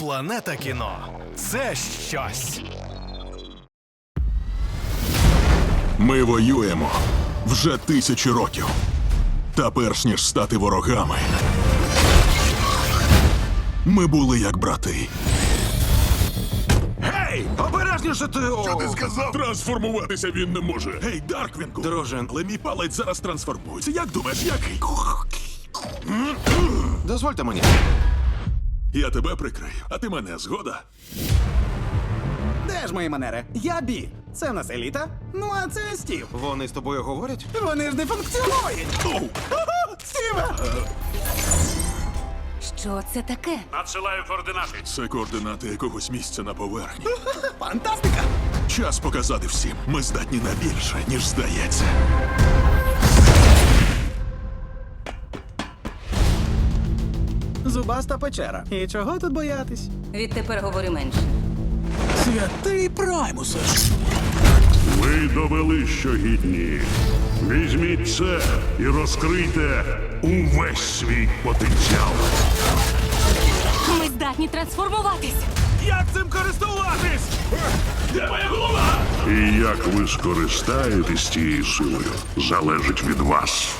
Планета кіно це щось. Ми воюємо вже тисячі років. Та перш ніж стати ворогами, ми були як брати. Гей! Обережніше ти! Що ти сказав? Трансформуватися він не може. Гей, Дарквінгу! Дружин. Але мій палець зараз трансформується. Як думаєш, який? Дозвольте мені. Я тебе прикрию, а ти мене згода. Де ж мої манери? Я Бі. Це в нас еліта. Ну а це Стів. Вони з тобою говорять? Вони ж не функціонують. Оу! Стіве! Що це таке? Надсилаю координати. Це координати якогось місця на поверхні. Фантастика! Час показати всім. Ми здатні на більше, ніж здається. Зубаста печера. І чого тут боятись? Відтепер говори менше. Святий Праймусе! Ви довели, що гідні. Візьміть це і розкрийте увесь свій потенціал. Ми здатні трансформуватись. Як цим користуватись? Де моя голова? І як ви скористаєтесь цією силою, залежить від вас.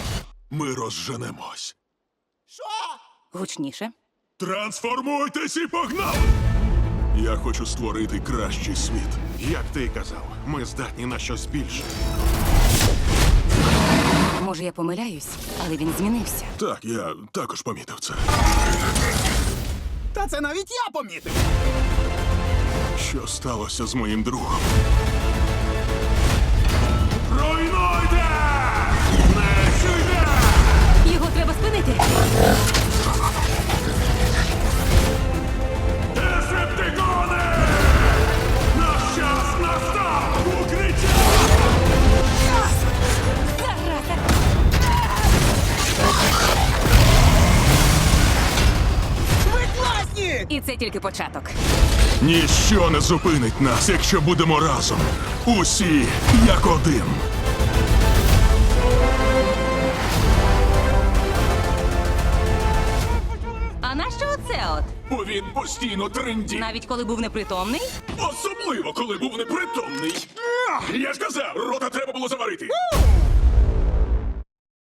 Ми розженемось. Гучніше. Трансформуйтесь і погнали! Я хочу створити кращий світ. Як ти й казав, ми здатні на щось більше. Може, я помиляюсь, але він змінився. Так, я також помітив це. Та це навіть я помітив! Що сталося з моїм другом? Це тільки початок. Ніщо не зупинить нас, якщо будемо разом. Усі як один. А нащо оце от? Бо він постійно трендів. Навіть коли був непритомний? Особливо, коли був непритомний. Я ж казав, рота треба було заварити.